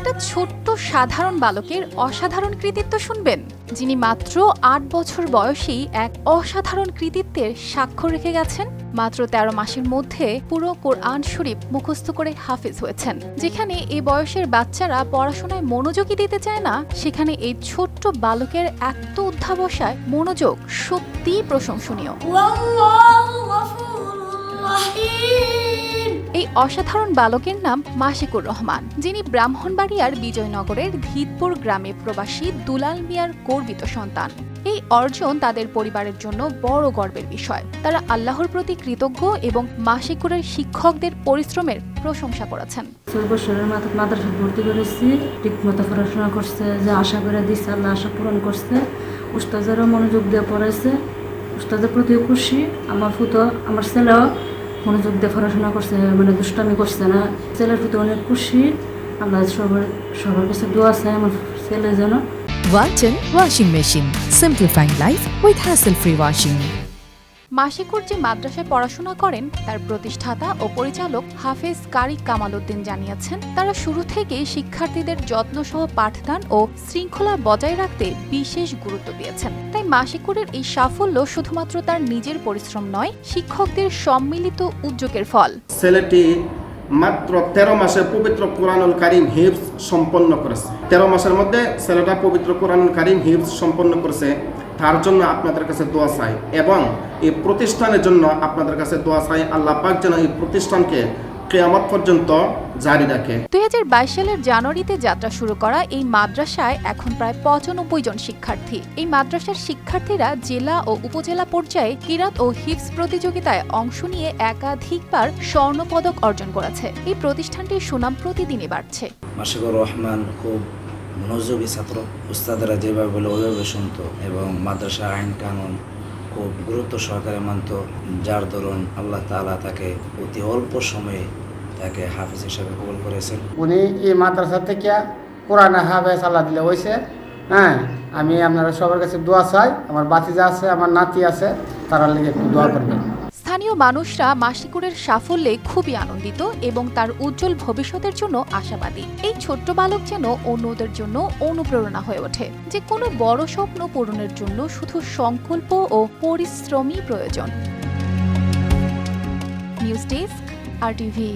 একটা ছোট্ট সাধারণ বালকের অসাধারণ কৃতিত্ব শুনবেন, যিনি মাত্র আট বছর বয়সেই এক অসাধারণ কৃতিত্বের স্বাক্ষর রেখে গেছেন। মাত্র তেরো মাসের মধ্যে পুরো কোরআন শরীফ মুখস্থ করে হাফিজ হয়েছেন, যেখানে এই বয়সের বাচ্চারা পড়াশোনায় মনোযোগী দিতে চায় না। সেখানে এই ছোট্ট বালকের এত অধ্যাবসায় মনোযোগ সত্যিই প্রশংসনীয়। অসাধারণ বালকের নাম মাসিকুর রহমান, যিনি ব্রাহ্মণবাড়িয়ার বিজয়নগরের ধীতপুর গ্রামে প্রবাসী দুলাল মিয়ার গর্বিত সন্তান। এই অর্জন তাদের পরিবারের জন্য বড় গর্বের বিষয়। তারা আল্লাহর প্রতি কৃতজ্ঞ এবং মাসিকুরের শিক্ষকদের পরিশ্রমের প্রশংসা করেছেন। ছয় মাদ্রাসা ভর্তি করেছি ঠিক মতো পড়াশোনা করছে, যে আশা করে দিচ্ছে আল্লাহ আশা পূরণ করছে। উস্তাদেরও মনোযোগ দিয়ে পড়াইছে। উস্তাদের প্রতিও খুশি। আমার ফুতো আমার ছেলেও মনোযোগ দিয়ে পড়াশোনা করছে মানে দুষ্টামি করছে না ছেলের প্রতি অনেক খুশি আল্লাহ সবার সবার কাছে দোয়া চাই আমার ছেলে যেন Walton Washing Machine. Simplifying life with hassle-free washing. মাসিকুর যে মাদ্রাসায় পড়াশোনা করেন, তার প্রতিষ্ঠাতা ও পরিচালক হাফেজ কারি কামাল উদ্দিন জানিয়েছেন, তারা শুরু থেকেই শিক্ষার্থীদের যত্ন সহ পাঠদান ও শৃঙ্খলা বজায় রাখতে বিশেষ গুরুত্ব দিয়েছেন। তাই মাসিকুরের এই সাফল্য শুধুমাত্র তার নিজের পরিশ্রম নয়, শিক্ষকদের সম্মিলিত উদ্যোগের ফল। ছেলেটি মাত্র তেরো মাসে পবিত্র কোরআনুল কারিম হিফজ সম্পন্ন করেছে। তেরো মাসের মধ্যে ছেলেটা পবিত্র কোরআনুল কারিম হিফজ সম্পন্ন করেছে। তার জন্য আপনাদের কাছে দোয়া চাই এবং এই প্রতিষ্ঠানের জন্য আপনাদের কাছে দোয়া চাই আল্লাহ পাক যেন এই প্রতিষ্ঠানকে কেয়ামত পর্যন্ত জারি রাখে। দুই হাজার বাইশ সালের জানুয়ারিতে যাত্রা শুরু করা এই মাদ্রাসায় এখন প্রায় পঁচানব্বই জন শিক্ষার্থী। এই মাদ্রাসার শিক্ষার্থীরা জেলা ও উপজেলা পর্যায়ে কিরাত ও হিপস প্রতিযোগিতায় অংশ নিয়ে একাধিকবার স্বর্ণপদক অর্জন করেছে। এই প্রতিষ্ঠানটির সুনাম প্রতিদিনই বাড়ছে। মাসিকুর রহমান খুব মনোযোগী ছাত্র উস্তাদরা যেভাবে বলে ওইভাবে শুনত এবং মাদ্রাসা আইন কানুন খুব গুরুত্ব সহকারে মানত, যার দরুন আল্লাহ তালা তাকে অতি অল্প সময়ে তাকে হাফিজ হিসাবে কবুল করেছেন। উনি এই মাদ্রাসা থেকে কোরআন হাফেজ আল্লাহ দিলে হয়েছে হ্যাঁ আমি আপনারা সবার কাছে দোয়া চাই। আমার বাতিজা আছে, আমার নাতি আছে তারা লেগে একটু দোয়া করবেন। স্থানীয় মানুষরা মাসিকুরের সাফল্যে খুবই আনন্দিত এবং তার উজ্জ্বল ভবিষ্যতের জন্য আশাবাদী। এই ছোট্ট বালক যেন অন্যদের জন্য অনুপ্রেরণা হয়ে ওঠে। যে কোনো বড় স্বপ্ন পূরণের জন্য শুধু সংকল্প ও পরিশ্রমই প্রয়োজন। News desk, R TV.